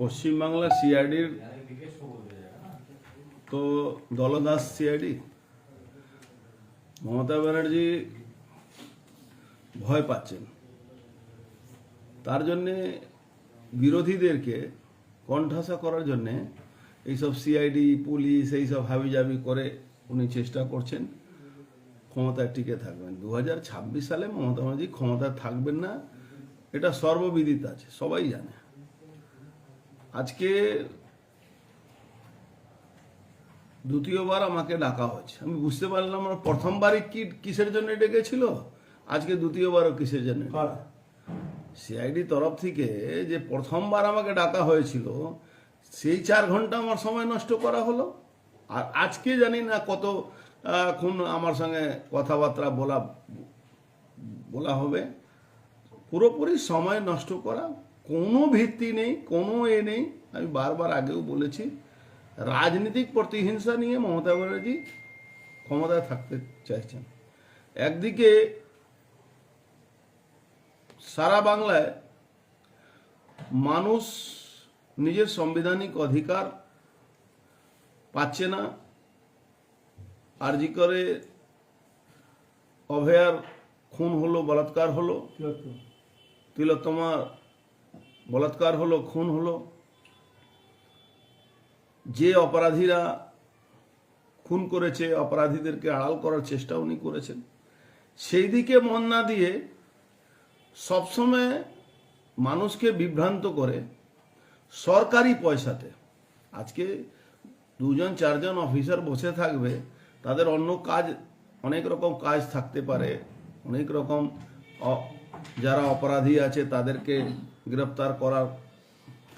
পশ্চিমবাংলার সিআইডির তো দলদাস সিআইডি মমতা ব্যানার্জি ভয় পাচ্ছেন। তার জন্যে বিরোধীদেরকে কণ্ঠাসা করার জন্যে এইসব সিআইডি পুলিশ এইসব হাবিজাবি করে উনি চেষ্টা করছেন, ক্ষমতায় টিকে থাকবেন। দু হাজার ছাব্বিশ সালে মমতা ব্যানার্জি ক্ষমতায় থাকবেন না, এটা সর্ববিদিত আছে, সবাই জানে। আজকে দ্বিতীয়বার আমাকে ডাকা হয়েছে। আমি বুঝতে পারলাম আমার প্রথমবারই কি কিসের জন্য ডেকেছিল? আজকে দ্বিতীয়বারও কিসের জন্য? সিআইডি তরফ থেকে যে প্রথমবার আমাকে ডাকা হয়েছিল সেই চার ঘণ্টা আমার সময় নষ্ট করা হলো। আর আজকে জানি না কত খুন আমার সঙ্গে কথাবার্তা বলা বলা হবে। পুরোপুরি সময় নষ্ট করা কোনো ভিত্তি নেই কোনো এ নেই। আমি বারবার আগেও বলেছি রাজনৈতিক প্রতিহিংসা নিয়ে মমতা ব্যানার্জি ক্ষমতায় থাকতে চাইছেন। একদিকে সারা বাংলায় মানুষ নিজের সাংবিধানিক অধিকার পাচ্ছে না। আরজি করে অভয়ার খুন হলো বলাৎকার হলো। তিলোত্তমার বলাৎকার হলো, খুন হলো। যে অপরাধীরা খুন করেছে, অপরাধীদেরকে আড়াল করার চেষ্টা উনি করেছেন। সেই দিকে মন না দিয়ে সবসময় মানুষকে বিভ্রান্ত করে সরকারি পয়সাতে। আজকে দুজন, চারজন অফিসার বসে থাকবে, তাদের অন্য কাজ, অনেক রকম কাজ থাকতে পারে। অনেক রকম যারা অপরাধী আছে, তাদেরকে গ্রেপ্তার করার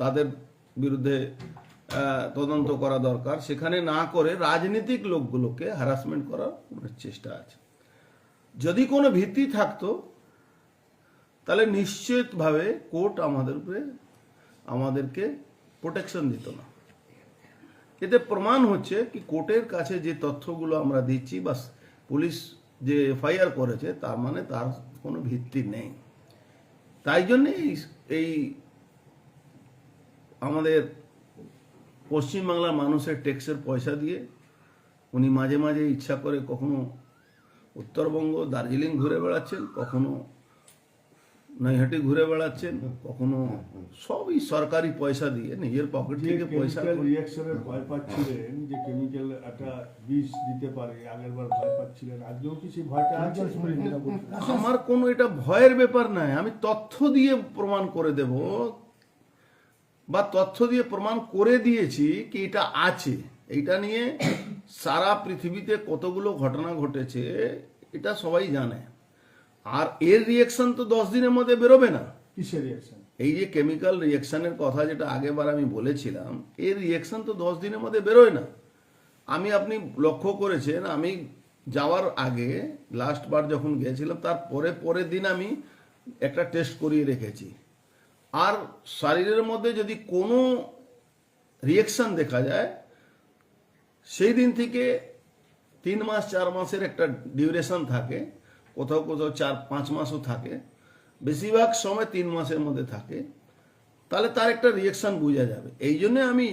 তাদের বিরুদ্ধে তদন্ত করা দরকার। সেখানে না করে রাজনৈতিক লোকগুলোকে হ্যারাসমেন্ট করার চেষ্টা আছে। যদি কোনো ভিত্তি থাকতো, তাহলে নিশ্চিতভাবে কোর্ট আমাদের উপরে, আমাদেরকে প্রোটেকশন দিত না। এতে প্রমাণ হচ্ছে কি কোর্টের কাছে যে তথ্যগুলো আমরা দিচ্ছি বা পুলিশ যে এফআইআর করেছে, তার মানে তার কোনো ভিত্তি নেই। তাই জন্যে এই- আমাদের পশ্চিমবাংলার মানুষের ট্যাক্সের পয়সা দিয়ে উনি মাঝে মাঝে ইচ্ছা করে কখনো উত্তরবঙ্গ, দার্জিলিং ঘুরে বেড়াচ্ছেন, কখনো নৈহাটি ঘুরে বেড়াচ্ছেন কখনো সবই সরকারি পয়সা দিয়ে নিজের পকেট থেকে পয়সা রিয়াকশনের ভয় পাচ্ছিলেন যে কেমিক্যাল একটা বিষ দিতে পারে আগের বার ভয় পাচ্ছিলেন আজকেও কি সেই ভয়টা আছে? আমার কোনো এটা ভয়ের ব্যাপার নাই আমি তথ্য দিয়ে প্রমাণ করে দেব। বা তথ্য দিয়ে প্রমাণ করে দিয়েছি কি এটা আছে। এটা নিয়ে সারা পৃথিবীতে কতগুলো ঘটনা ঘটেছে এটা সবাই জানে। আর এর রিয়েকশন তো দশ দিনের মধ্যে বেরোবে না। কিসের রিয়াকশন এই যে কেমিক্যাল রিয়েকশনের কথা যেটা আগেবার আমি বলেছিলাম এর রিয়েকশন তো দশ দিনের মধ্যে বেরোয় না। আমি আপনি লক্ষ্য করেছেন আমি যাওয়ার আগে লাস্ট বার যখন গিয়েছিলাম তার পরে পরের দিন আমি একটা টেস্ট করিয়ে রেখেছি। আর শরীরের মধ্যে যদি কোনো রিয়েকশন দেখা যায় সেই দিন থেকে তিন মাস চার মাসের একটা ডিউরেশন থাকে। কোথাও কোথাও চার পাঁচ মাসও থাকে। বেশিরভাগ সময় তিন মাসের মধ্যে থাকে। তাহলে তার একটা রিয়েকশন বোঝা যাবে। এই জন্য আমি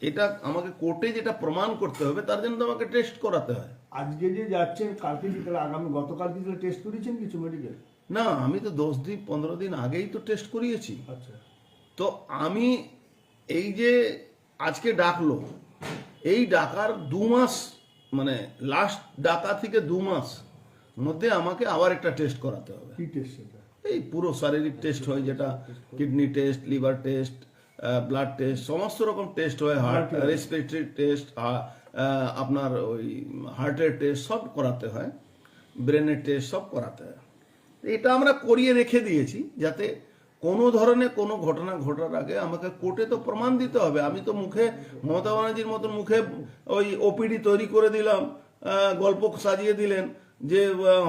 এটা আমাকে কোর্টে যেটা প্রমাণ করতে হবে তার জন্য তো আমাকে টেস্ট করাতে হয়। আজকে যে যাচ্ছেন কালকে কি তাহলে আগামী গতকাল কি তাহলে টেস্ট করিয়েছেন কিছু মেডিকেল না আমি তো দশ দিন পনেরো দিন আগেই তো টেস্ট করিয়েছি। আচ্ছা। তো আমি এই যে আজকে ডাকলো এই ডাকার দু মাস মানে লাস্ট ডাকা থেকে দু মাস মধ্যে আমাকে আবার একটা টেস্ট করাতে হবে। কি টেস্ট সেটা? এই পুরো শারীরিক টেস্ট হয় যেটা kidney test liver test blood test সমস্ত রকম টেস্ট হয় হার্ট রেসপিরেটরি টেস্ট আপনার ওই হার্টের টেস্ট সব করাতে হয় ব্রেনের টেস্ট সব করাতে হয়। এটা আমরা করিয়ে রেখে দিয়েছি যাতে কোনো ধরনের কোনো ঘটনা ঘটার আগে আমাকে কোর্টে তো প্রমাণ দিতে হবে। আমি তো মুখে মমতা ব্যানার্জির মতন মুখে ওই ওপিডি তৈরি করে দিলাম গল্প সাজিয়ে দিলেন যে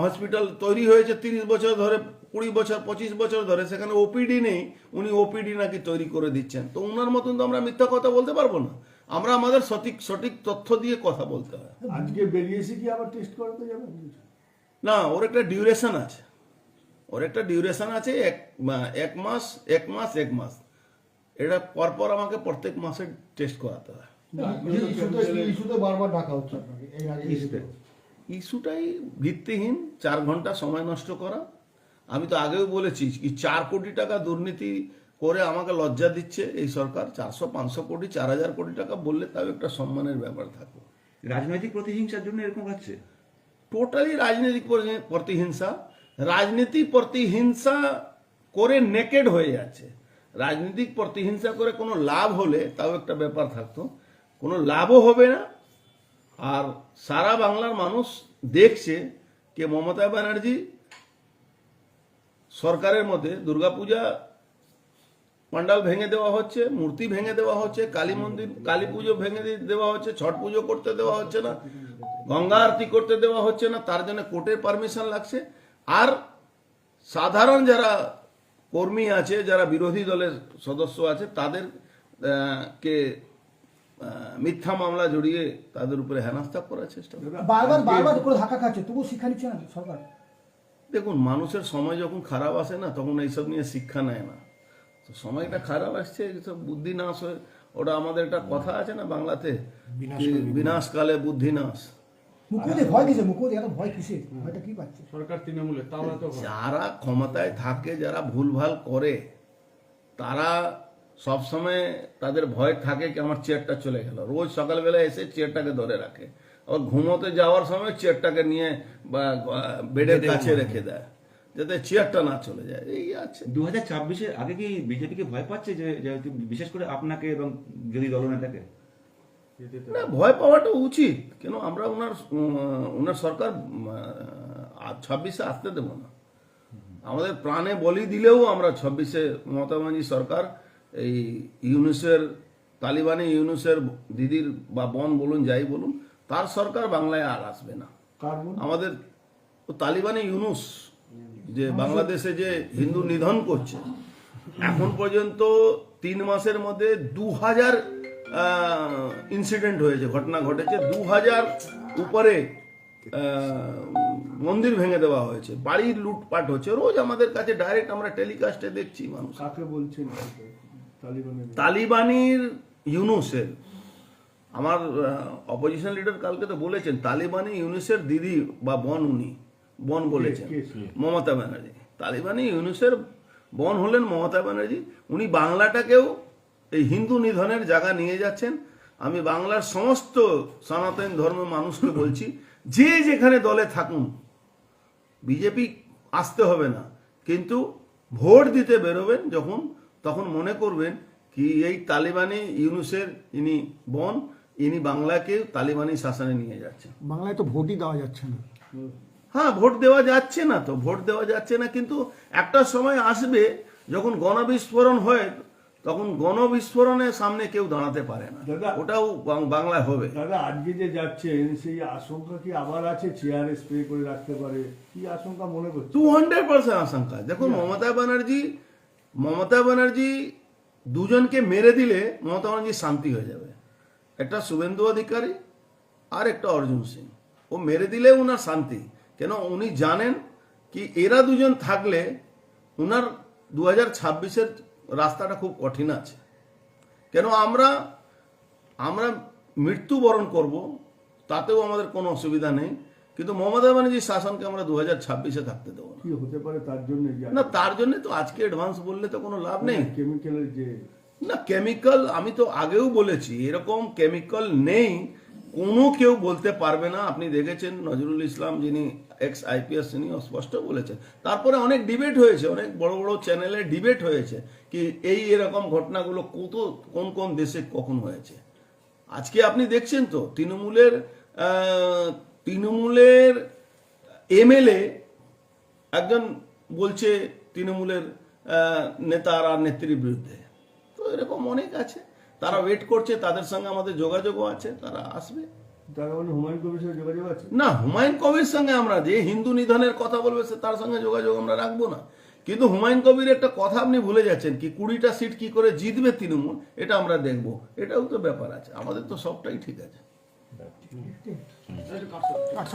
হসপিটাল তৈরি হয়েছে তিরিশ বছর ধরে কুড়ি বছর পঁচিশ বছর ধরে সেখানে ওপিডি নেই উনি ওপিডি নাকি তৈরি করে দিচ্ছেন। তো ওনার মতন তো আমরা মিথ্যা কথা বলতে পারব না। আমরা আমাদের সঠিক সঠিক তথ্য দিয়ে কথা বলতে হয়। আজকে বেরিয়েছি কি আবার টেস্ট করাতে যাবেন? না ওর একটা ডিউরেশন আছে। ওর একটা ডিউরেশন আছে এক এক মাস এক মাস এক মাস। এটা পরপর আমাকে প্রত্যেক মাসে টেস্ট করাতে হয়। বারবার ডাকা হচ্ছে আপনাকে ইস্যুটাই ভিত্তিহীন চার ঘণ্টা সময় নষ্ট করা। আমি তো আগেও বলেছি কি চার কোটি টাকা দুর্নীতি করে আমাকে লজ্জা দিচ্ছে এই সরকার। চারশো পাঁচশো কোটি চার হাজার কোটি টাকা বললে তাও একটা সম্মানের ব্যাপার থাকবে। রাজনৈতিক প্রতিহিংসার জন্য এরকম হচ্ছে? টোটালি রাজনৈতিক প্রতিহিংসা। রাজনীতি প্রতিহিংসা করে নেকেড হয়ে যাচ্ছে। রাজনৈতিক প্রতিহিংসা করে কোনো লাভ হলে তাও একটা ব্যাপার থাকতো। কোনো লাভও হবে না আর সারা বাংলার মানুষ দেখছে যে মমতা ব্যানার্জি সরকারের মধ্যে দুর্গাপূজা পান্ডাল ভেঙে দেওয়া হচ্ছে, মূর্তি ভেঙে দেওয়া হচ্ছে, কালী মন্দির, কালী পুজো ভেঙে দেওয়া হচ্ছে, ছট পুজো করতে দেওয়া হচ্ছে না, গঙ্গা আরতি করতে দেওয়া হচ্ছে না, তার জন্য কোর্টের পারমিশন লাগছে। আর সাধারণ যারা কর্মী আছে, যারা বিরোধী দলের সদস্য আছে, তাদের কে মিথ্যা মামলা জড়িয়ে তাদের উপরে হেনাস্তা করার চেষ্টা করে। বারবার বারবার করে ধাক্কা খাচ্ছে তবু শিক্ষা নিচ্ছে না সরকার। দেখুন মানুষের সময় যখন খারাপ আসে না তখন এইসব নিয়ে শিক্ষা নেয় না। তো সময়টা খারাপ আসছে এইসব বুদ্ধি নাশ হয়ে ওটা আমাদের একটা কথা আছে না বাংলাতে বিনাশকালে বুদ্ধি নাশ। যারা ক্ষমতায় থাকে যারা ভুলভাল করে তারা সবসময় তাদের ভয় থাকে কি আমার চেয়ারটা চলে গেল। রোজ সকালবেলা এসে চেয়ারটাকে ধরে রাখে। আবার ঘুমোতে যাওয়ার সময় চেয়ারটাকে নিয়ে বা বেডের কাছে রেখে দেয় যাতে চেয়ারটা না চলে যায়। এই আছে। দু হাজার ছাব্বিশের আগে কি বিজেপিকে ভয় পাচ্ছে যে বিশেষ করে আপনাকে এবং যদি দলনেতাকে না ভয় পাওয়াটা উচিত। কেন আমরা ওনার ওনার সরকার ছাব্বিশে আসতে দেব না। আমাদের প্রাণে বলি দিলেও আমরা ছাব্বিশে মমতা সরকার এই ইউনুসের তালিবানি ইউনুসের দিদির বা বন বলুন যাই বলুন তার সরকার বাংলায় আর আসবে না। আমাদের তালিবানি ইউনুস যে বাংলাদেশে যে হিন্দু নিধন করছে এখন পর্যন্ত তিন মাসের মধ্যে দু হাজার ইনসিডেন্ট হয়েছে ঘটনা ঘটেছে দু হাজার উপরে মন্দির ভেঙে দেওয়া হয়েছে বাড়ির লুটপাট হচ্ছে রোজ আমাদের কাছে ডাইরেক্ট আমরা টেলিকাস্টে দেখছি মানুষ। কাকে বলছেন? তালিবানের ইউনুসের। আমার অপোজিশন লিডার কালকে তো বলেছেন তালিবানি ইউনুসের দিদি বা বন উনি বন বলেছেন? মমতা ব্যানার্জি। তালিবানি ইউনুসের বন হলেন মমতা ব্যানার্জি উনি বাংলাটাকেও এই হিন্দু নিধনের জায়গা নিয়ে যাচ্ছেন। আমি বাংলার সমস্ত সনাতন ধর্মের মানুষকে বলছি যে যেখানে দলে থাকুন বিজেপি আসতে হবে না কিন্তু ভোট দিতে বেরোবেন যখন তখন মনে করবেন কি এই তালিবানি ইউনুসের ইনি বন ইনি বাংলাকে তালিবানি শাসনে নিয়ে যাচ্ছেন। বাংলায় তো ভোটই দেওয়া যাচ্ছে না। হ্যাঁ ভোট দেওয়া যাচ্ছে না তো ভোট দেওয়া যাচ্ছে না কিন্তু একটা সময় আসবে যখন গণবিস্ফোরণ হয় তখন গণবিস্ফোরণের সামনে কেউ দাঁড়াতে পারে না। দাদা। ওটাও বাং- বাংলায় হবে। দাদা আজকে যে যাচ্ছেন সেই আশঙ্কা কি আবার আছে? চেয়ারে স্প্রে করে রাখতে পারে। কি আশঙ্কা মনে করছে টু হান্ড্রেড পার্সেন্ট আশঙ্কা। দেখুন মমতা ব্যানার্জি মমতা ব্যানার্জি দুজনকে মেরে দিলে মমতা ব্যানার্জি শান্তি হয়ে যাবে। একটা শুভেন্দু অধিকারী আর একটা অর্জুন সিং। ও মেরে দিলে উনার শান্তি। কেন? উনি জানেন কি এরা দুজন থাকলে উনার দু হাজার ছাব্বিশের রাস্তাটা খুব কঠিন আছে। কেন? আমরা আমরা মৃত্যুবরণ করব, তাতেও আমাদের কোনো অসুবিধা নেই। কিন্তু মমতা ব্যানার্জির শাসনকে আমরা দু হাজার ছাব্বিশে থাকতে দেবো না। কি হতে পারে তার জন্য না তার জন্য তো আজকে অ্যাডভান্স বললে তো কোনো লাভ নেই। কেমিক্যালের যে না কেমিক্যাল আমি তো আগেও বলেছি এরকম কেমিক্যাল নেই কোনো কেউ বলতে পারবে না। আপনি দেখেছেন নজরুল ইসলাম যিনি এক্স আইপিএস তিনি স্পষ্ট বলেছেন। তারপরে অনেক ডিবেট হয়েছে অনেক বড় বড় চ্যানেলে ডিবেট হয়েছে কি এই এরকম ঘটনাগুলো কত কোন কোন দেশে কখন হয়েছে। আজকে আপনি দেখছেন তো তৃণমূলের আহ, তৃণমূলের এমএলএ একজন বলছে তৃণমূলের নেতার আর নেত্রীর বিরুদ্ধে। তো এরকম অনেক আছে। তারা ওয়েট করছে তাদের সঙ্গে আমাদের যোগাযোগও আছে তারা আসবে। না হুমায়ুন কবির সঙ্গে আমরা যে হিন্দু নিধনের কথা বলবে সে তার সঙ্গে যোগাযোগ আমরা রাখব না। কিন্তু হুমায়ুন কবির একটা কথা আপনি ভুলে যাচ্ছেন কি কুড়িটা সিট কি করে জিতবে তৃণমূল এটা আমরা দেখব। এটাও তো ব্যাপার আছে। আমাদের তো সবটাই ঠিক আছে। 嗯。对。你就刚吃